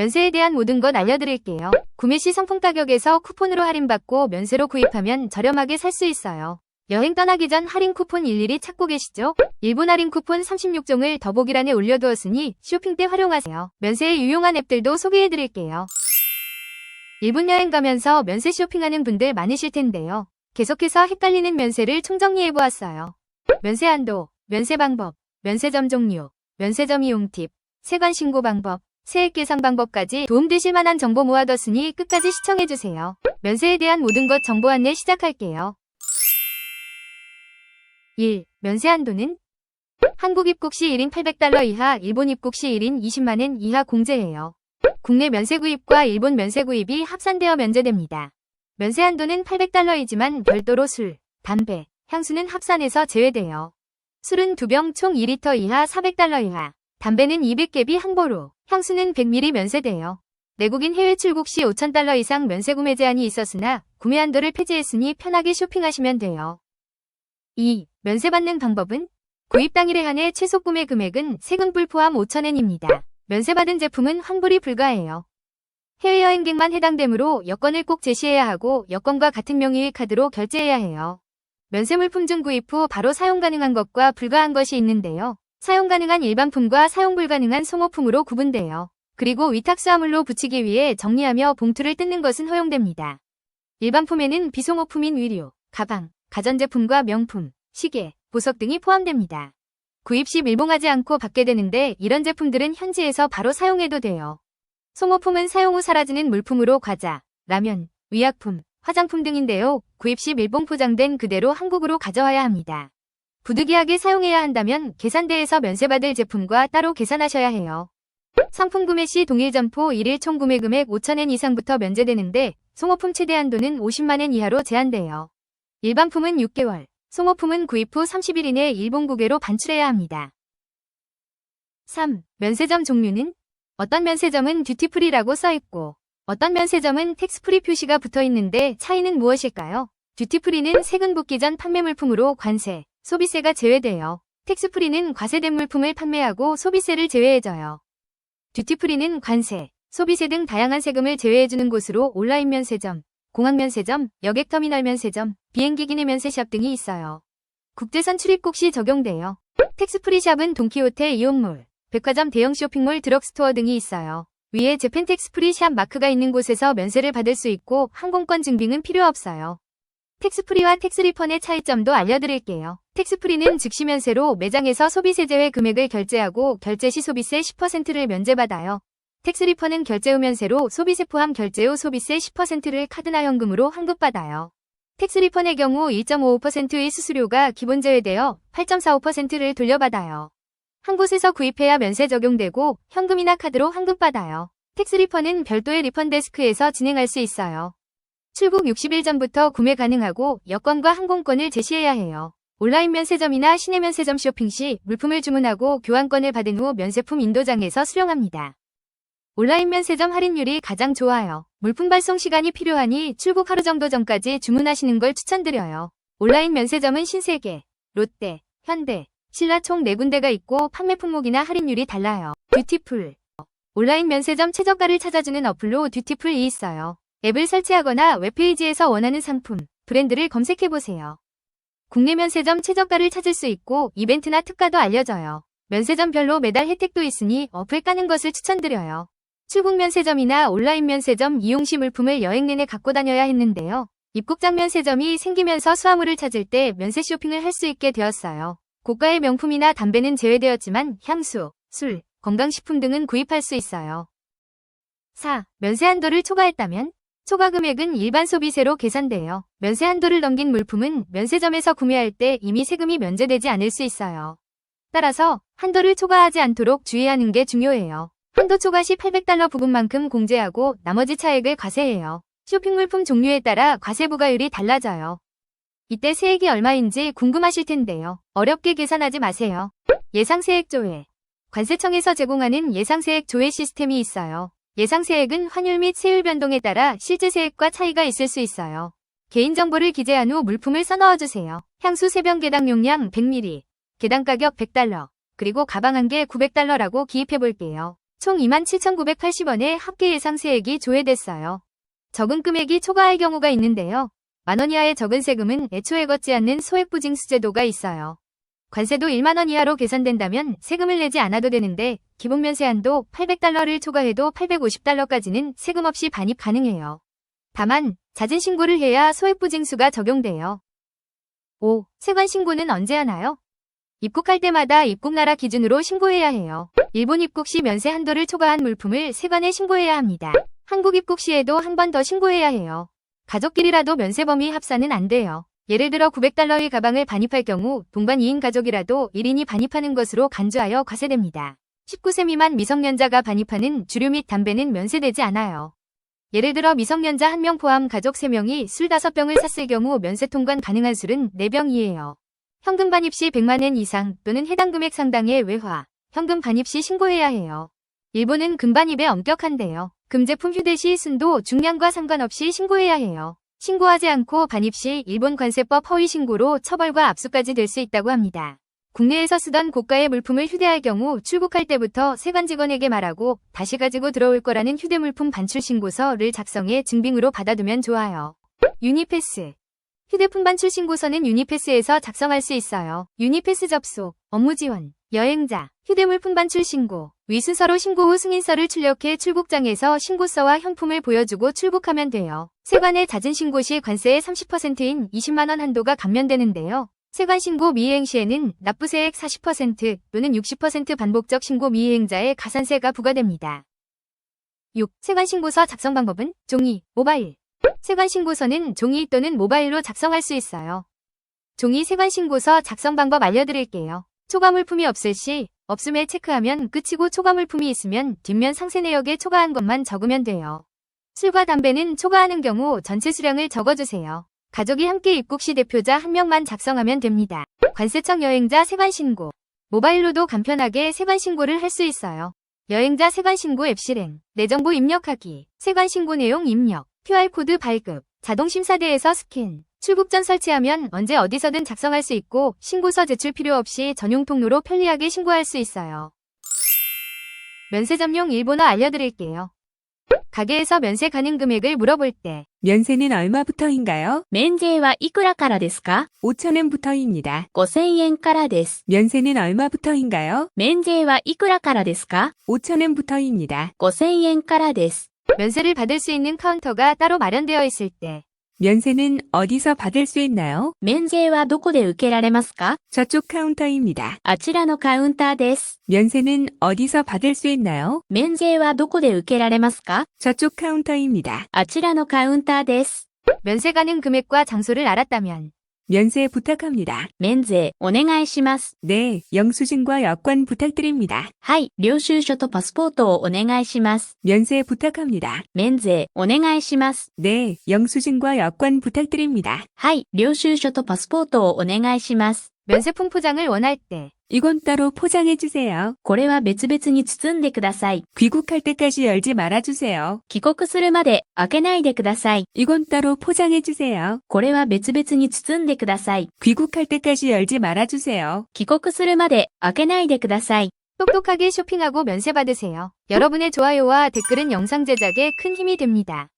면세에 대한 모든 것 알려드릴게요. 구매 시 상품 가격에서 쿠폰으로 할인받고 면세로 구입하면 저렴하게 살 수 있어요. 여행 떠나기 전 할인 쿠폰 일일이 찾고 계시죠? 일본 할인 쿠폰 36종을 더보기란에 올려두었으니 쇼핑 때 활용하세요. 면세에 유용한 앱들도 소개해드릴게요. 일본 여행 가면서 면세 쇼핑하는 분들 많으실 텐데요. 계속해서 헷갈리는 면세를 총정리해보았어요. 면세 한도, 면세 방법, 면세점 종류, 면세점 이용 팁, 세관 신고 방법, 세액 계산 방법까지 도움되실 만한 정보 모아뒀으니 끝까지 시청해주세요. 면세에 대한 모든 것 정보 안내 시작할게요. 1. 면세 한도는 한국 입국 시 1인 800달러 이하, 일본 입국 시 1인 20만엔 이하 공제예요. 국내 면세 구입과 일본 면세 구입이 합산되어 면제됩니다. 면세 한도는 800달러이지만 별도로 술, 담배, 향수는 합산해서 제외돼요. 술은 2병 총 2리터 이하 400달러 이하, 담배는 200개비 한보로, 향수는 100ml 면세돼요. 내국인 해외 출국 시 5,000달러 이상 면세 구매 제한이 있었으나 구매 한도를 폐지했으니 편하게 쇼핑하시면 돼요. 2. 면세받는 방법은 구입 당일에 한해 최소 구매 금액은 세금불 포함 5,000엔입니다. 면세받은 제품은 환불이 불가해요. 해외여행객만 해당되므로 여권을 꼭 제시해야 하고 여권과 같은 명의의 카드로 결제해야 해요. 면세 물품 중 구입 후 바로 사용 가능한 것과 불가한 것이 있는데요. 사용 가능한 일반품과 사용 불가능한 소모품으로 구분돼요. 그리고 위탁수화물로 붙이기 위해 정리하며 봉투를 뜯는 것은 허용됩니다. 일반품에는 비소모품인 의류, 가방, 가전제품과 명품, 시계, 보석 등이 포함됩니다. 구입 시 밀봉하지 않고 받게 되는데 이런 제품들은 현지에서 바로 사용해도 돼요. 소모품은 사용 후 사라지는 물품으로 과자, 라면, 의약품, 화장품 등인데요. 구입 시 밀봉 포장된 그대로 한국으로 가져와야 합니다. 부득이하게 사용해야 한다면 계산대에서 면세받을 제품과 따로 계산하셔야 해요. 상품 구매 시 동일 점포 1일 총 구매 금액 5,000엔 이상부터 면제되는데 소모품 최대 한도는 50만엔 이하로 제한돼요. 일반품은 6개월, 소모품은 구입 후 30일 이내 일본국외로 반출해야 합니다. 3. 면세점 종류는 어떤 면세점은 듀티프리라고 써있고 어떤 면세점은 텍스프리 표시가 붙어 있는데 차이는 무엇일까요? 듀티프리는 세금 붓기 전 판매 물품으로 관세, 소비세가 제외돼요. 텍스프리는 과세된 물품을 판매하고 소비세를 제외해줘요. 듀티프리는 관세, 소비세 등 다양한 세금을 제외해주는 곳으로 온라인 면세점, 공항 면세점, 여객터미널 면세점, 비행기 기내 면세샵 등이 있어요. 국제선 출입국 시 적용돼요. 텍스프리샵은 돈키호테 이용몰, 백화점 대형 쇼핑몰 드럭스토어 등이 있어요. 위에 재팬 텍스프리샵 마크가 있는 곳에서 면세를 받을 수 있고 항공권 증빙은 필요 없어요. 텍스프리와 텍스리펀의 차이점도 알려드릴게요. 텍스프리는 즉시 면세로 매장에서 소비세 제외 금액을 결제하고 결제 시 소비세 10%를 면제받아요. 텍스리펀은 결제 후 면세로 소비세 포함 결제 후 소비세 10%를 카드나 현금으로 환급받아요. 텍스리펀의 경우 1.55%의 수수료가 기본 제외되어 8.45%를 돌려받아요. 한 곳에서 구입해야 면세 적용되고 현금이나 카드로 환급받아요. 텍스리펀은 별도의 리펀 데스크에서 진행할 수 있어요. 출국 60일 전부터 구매 가능하고 여권과 항공권을 제시해야 해요. 온라인 면세점이나 시내 면세점 쇼핑 시 물품을 주문하고 교환권을 받은 후 면세품 인도장에서 수령합니다. 온라인 면세점 할인율이 가장 좋아요. 물품 발송 시간이 필요하니 출국 하루 정도 전까지 주문하시는 걸 추천드려요. 온라인 면세점은 신세계, 롯데, 현대, 신라 총 4군데가 있고 판매 품목이나 할인율이 달라요. 듀티풀 온라인 면세점 최저가를 찾아주는 어플로 듀티풀이 있어요. 앱을 설치하거나 웹페이지에서 원하는 상품, 브랜드를 검색해보세요. 국내 면세점 최저가를 찾을 수 있고 이벤트나 특가도 알려져요. 면세점별로 매달 혜택도 있으니 어플 까는 것을 추천드려요. 출국 면세점이나 온라인 면세점 이용 시 물품을 여행 내내 갖고 다녀야 했는데요. 입국장 면세점이 생기면서 수화물을 찾을 때 면세 쇼핑을 할 수 있게 되었어요. 고가의 명품이나 담배는 제외되었지만 향수, 술, 건강식품 등은 구입할 수 있어요. 4. 면세 한도를 초과했다면? 초과 금액은 일반 소비세로 계산돼요. 면세 한도를 넘긴 물품은 면세점에서 구매할 때 이미 세금이 면제되지 않을 수 있어요. 따라서 한도를 초과하지 않도록 주의하는 게 중요해요. 한도 초과 시 800달러 부분만큼 공제하고 나머지 차액을 과세해요. 쇼핑 물품 종류에 따라 과세 부과율이 달라져요. 이때 세액이 얼마인지 궁금하실 텐데요. 어렵게 계산하지 마세요. 예상세액 조회. 관세청에서 제공하는 예상세액 조회 시스템이 있어요. 예상세액은 환율 및 세율 변동에 따라 실제 세액과 차이가 있을 수 있어요. 개인정보를 기재한 후 물품을 써넣어주세요. 향수 3병 개당 용량 100ml, 개당 가격 100달러, 그리고 가방 한 개 900달러라고 기입해볼게요. 총 27,980원의 합계 예상 세액이 조회됐어요. 적은 금액이 초과할 경우가 있는데요. 만원 이하의 적은 세금은 애초에 걷지 않는 소액부징수 제도가 있어요. 관세도 1만원 이하로 계산된다면 세금을 내지 않아도 되는데 기본 면세 한도 800달러를 초과해도 850달러까지는 세금 없이 반입 가능해요. 다만 잦은 신고를 해야 소액부징수가 적용돼요. 5. 세관 신고는 언제 하나요? 입국할 때마다 입국나라 기준으로 신고해야 해요. 일본 입국 시 면세 한도를 초과한 물품을 세관에 신고해야 합니다. 한국 입국 시에도 한 번 더 신고해야 해요. 가족끼리라도 면세 범위 합산은 안 돼요. 예를 들어 900달러의 가방을 반입할 경우 동반 2인 가족이라도 1인이 반입하는 것으로 간주하여 과세됩니다. 19세 미만 미성년자가 반입하는 주류 및 담배는 면세되지 않아요. 예를 들어 미성년자 1명 포함 가족 3명이 술 5병을 샀을 경우 면세 통관 가능한 술은 4병이에요. 현금 반입 시 100만엔 이상 또는 해당 금액 상당의 외화, 현금 반입 시 신고해야 해요. 일본은 금반입에 엄격한데요. 금제품 휴대 시 순도 중량과 상관없이 신고해야 해요. 신고하지 않고 반입 시 일본 관세법 허위 신고로 처벌과 압수까지 될 수 있다고 합니다. 국내에서 쓰던 고가의 물품을 휴대할 경우 출국할 때부터 세관 직원에게 말하고 다시 가지고 들어올 거라는 휴대물품 반출 신고서를 작성해 증빙으로 받아두면 좋아요. 유니패스 휴대폰 반출 신고서는 유니패스에서 작성할 수 있어요. 유니패스 접속, 업무 지원, 여행자, 휴대물 품 반출 신고, 위순서로 신고 후 승인서를 출력해 출국장에서 신고서와 현품을 보여주고 출국하면 돼요. 세관의 잦은 신고 시 관세의 30%인 20만원 한도가 감면되는데요. 세관 신고 미이행 시에는 납부세액 40% 또는 60% 반복적 신고 미이행자의 가산세가 부과됩니다. 6. 세관 신고서 작성 방법은 종이, 모바일. 세관 신고서는 종이 또는 모바일로 작성할 수 있어요. 종이 세관 신고서 작성 방법 알려드릴게요. 초과 물품이 없을 시 없음에 체크하면 끝이고 초과 물품이 있으면 뒷면 상세 내역에 초과한 것만 적으면 돼요. 술과 담배는 초과하는 경우 전체 수량을 적어주세요. 가족이 함께 입국 시 대표자 한 명만 작성하면 됩니다. 관세청 여행자 세관 신고. 모바일로도 간편하게 세관 신고를 할 수 있어요. 여행자 세관 신고 앱 실행, 내 정보 입력하기, 세관 신고 내용 입력, QR코드 발급, 자동 심사대에서 스캔, 출국 전 설치하면 언제 어디서든 작성할 수 있고 신고서 제출 필요 없이 전용 통로로 편리하게 신고할 수 있어요. 면세 점용 일본어 알려드릴게요. 가게에서 면세 가능 금액을 물어볼 때 면세는 얼마부터인가요? 免税はいくらからですか 5,000엔부터입니다. 5000円からです。 면세는 얼마부터인가요? 免税はいくらからですか 5,000엔부터입니다. 5000円からです。 면세를 받을 수 있는 카운터가 따로 마련되어 있을 때 면세는 어디서 받을 수 있나요? 免税はどこで受けられますか 저쪽 카운터입니다. あちらのカウンターです。 면세는 어디서 받을 수 있나요? 免税はどこで受けられますか 저쪽 카운터입니다. あちらのカウンターです。 면세 가능 금액과 장소를 알았다면 면세 부탁합니다. 免税、お願いします。 네, 영수증과 여권 부탁드립니다. はい、領収書とパスポートをお願いします。 면세 부탁합니다. 免税、お願いします。 네, 영수증과 여권 부탁드립니다. はい、領収書とパスポートをお願いします。 면세품 포장을 원할 때 이건 따로 포장해 주세요. これは別々に包んでください。 귀국할 때까지 열지 말아 주세요. 帰国するまで開けないでください。 이건 따로 포장해 주세요. これは別々に包んでください。 귀국할 때까지 열지 말아 주세요. 帰国するまで開けないでください。 똑똑하게 쇼핑하고 면세 받으세요. 여러분의 좋아요와 댓글은 영상 제작에 큰 힘이 됩니다.